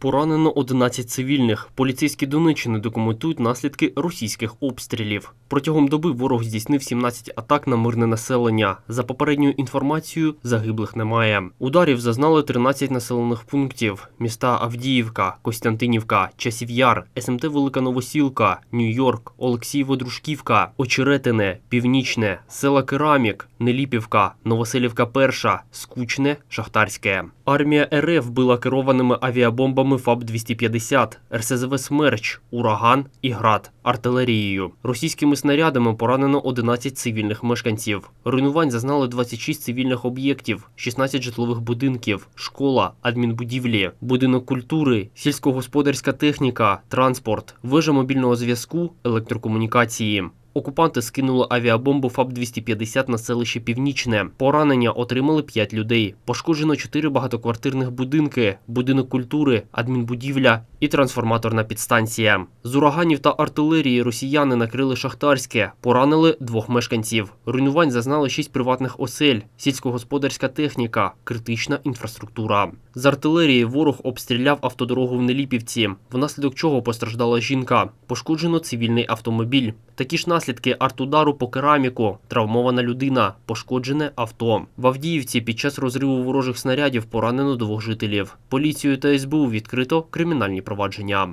Поранено 11 цивільних. Поліцейські Донеччини документують наслідки російських обстрілів. Протягом доби ворог здійснив 17 атак на мирне населення. За попередньою інформацією, загиблих немає. Ударів зазнали 13 населених пунктів: міста Авдіївка, Костянтинівка, Часів'яр, СМТ Велика Новосілка, Нью-Йорк, Олексієво-Дружківка, Очеретине, Північне, села Керамік, Неліпівка, Новоселівка Перша, Скучне, Шахтарське. Армія РФ била керованими авіабомбами ФАБ-250, РСЗВ «Смерч», «Ураган» і «Град» артилерією. Російськими снарядами поранено 11 цивільних мешканців. Руйнувань зазнали 26 цивільних об'єктів, 16 житлових будинків, школа, адмінбудівлі, будинок культури, сільськогосподарська техніка, транспорт, вежа мобільного зв'язку, електрокомунікації. Окупанти скинули авіабомбу ФАБ-250 на селище Північне. Поранення отримали 5 людей. Пошкоджено 4 багатоквартирних будинки, будинок культури, адмінбудівля і трансформаторна підстанція. З ураганів та артилерії росіяни накрили шахтарське, поранили двох мешканців. Руйнувань зазнали 6 приватних осель, сільськогосподарська техніка, критична інфраструктура. З артилерії ворог обстріляв автодорогу в Неліпівці, внаслідок чого постраждала жінка. Пошкоджено цивільний автомобіль. Такі ж наслідки артудару по кераміку, травмована людина, пошкоджене авто. В Авдіївці під час розриву ворожих снарядів поранено двох жителів. Поліцію та СБУ відкрито кримінальні провадження.